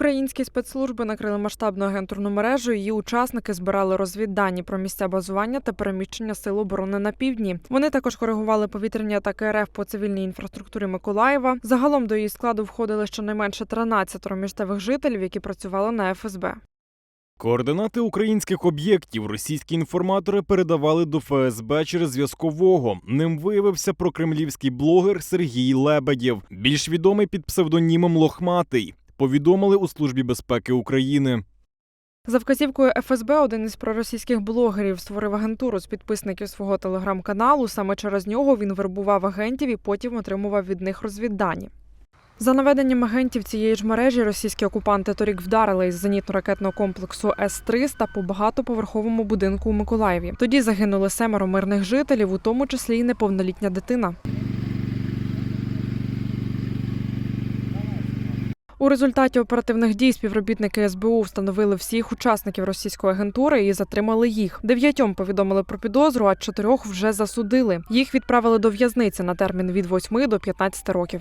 Українські спецслужби накрили масштабну агентурну мережу. Її учасники збирали розвіддані про місця базування та переміщення сил оборони на півдні. Вони також коригували повітряні атаки РФ по цивільній інфраструктурі Миколаєва. Загалом до її складу входили щонайменше 13 місцевих жителів, які працювали на ФСБ. Координати українських об'єктів російські інформатори передавали до ФСБ через зв'язкового. Ним виявився прокремлівський блогер Сергій Лебедєв, більш відомий під псевдонімом Лохматий. Повідомили у службі безпеки України. За вказівкою ФСБ один із проросійських блогерів створив агентуру з підписників свого телеграм-каналу. Саме через нього він вербував агентів і потім отримував від них розвіддані. За наведенням агентів цієї ж мережі російські окупанти торік вдарили із зенітно-ракетного комплексу С-300 по багатоповерховому будинку у Миколаєві. Тоді загинули семеро мирних жителів, у тому числі й неповнолітня дитина. У результаті оперативних дій співробітники СБУ встановили всіх учасників російської агентури і затримали їх. Дев'ятьом повідомили про підозру, а чотирьох вже засудили. Їх відправили до в'язниці на термін від 8 до 15 років.